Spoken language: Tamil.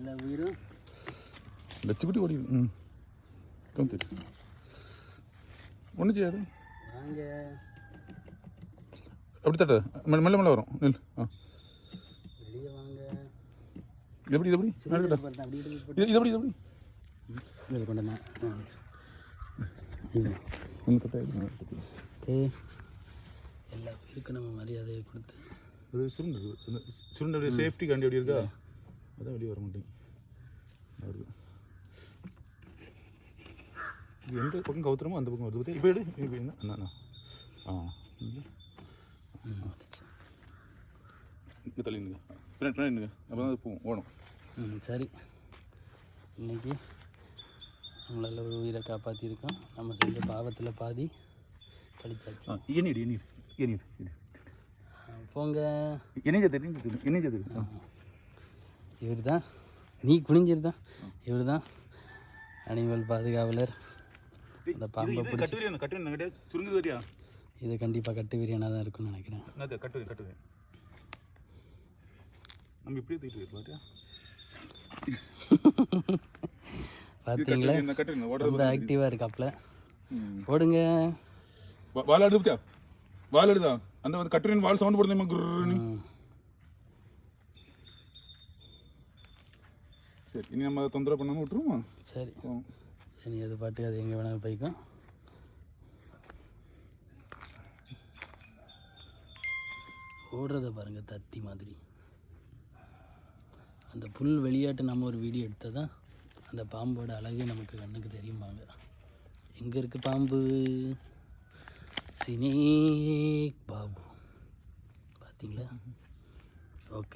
எல்லா உயிரும் ஓடி ம் கவுத்து ஒன்று செய்யாது வாங்க. அப்படி தட்ட மெல்ல மெல்ல மெல்ல வரும். நெல் ஆ. வெளியே வாங்க. இது எப்படி? இது எப்படி மேலே கட்டா. பார்த்தா அப்படி போட்டு. இது இது எப்படி இது எப்படி? இதில் கொண்டேண்ணா ஒன்று கட்டா ஓகே எல்லா உயிருக்கும் நம்ம மரியாதையை கொடுத்து. ஒரு சுருண்டு சுருண்டு அப்படியே சேஃப்டி காண்டி அப்படி இருக்கா? அதான் வெளியே வர மாட்டேங்க வருது இது எந்த பக்கம் கவுத்துறமோ அந்த பக்கம் வருது. இப்போ எடு. இப்போ என்ன? அண்ணா, ஆ இங்கே. இங்கே தள்ளி நிற்க பின்னாடி பின்னாடி அப்போ தான் அது போகும். ஓடும் ம் சரி. இன்னைக்கு நம்மளால் ஒரு உயிரை காப்பாற்றிருக்கோம் நம்ம செஞ்ச பாவத்தில் பாதி கழிச்சாச்சு. எண்ணிடு எண்ணிடு ஆ, போங்க. தெரியும்? என்னைய தெரியும்? இவர் தான் நீ குனிஞ்சிருதான். இவர் தான் அனிமல் பாதுகாவலர். அந்த பாம்பை பிடிச்சி. இது கண்டிப்பாக கட்டு வீரியனாக தான் இருக்கும்னு நினைக்கிறேன். கட்டுவேன் கட்டுவேன் நம்ம இப்படியே தூக்கிட்டு போயிட்டு பார்த்தீங்களா ரொம்ப ஆக்டிவாக இருக்காப்புல ம். ஓடுங்க. வா- வால் எடுத்துட்டா வால் எடுதா அந்த கட்டுரையின் வால் சவுண்ட் போடுது சரி இனி நம்ம அதை தொந்தரவு பண்ணாமல் விட்டுருவோமா? சரி. சரி அது பாட்டுக்கு அது எங்கே வேணாலும் போய்க்கும். ஓடுறத பாருங்க தத்தி மாதிரி. அந்த புல் வெளியாட்டு நம்ம ஒரு வீடியோ எடுத்ததா? அந்த பாம்போட அழகே நமக்கு கண்ணுக்கு தெரியுமாங்க. எங்கே இருக்கு பாம்பு? சினேக் பாபு. பார்த்தீங்களா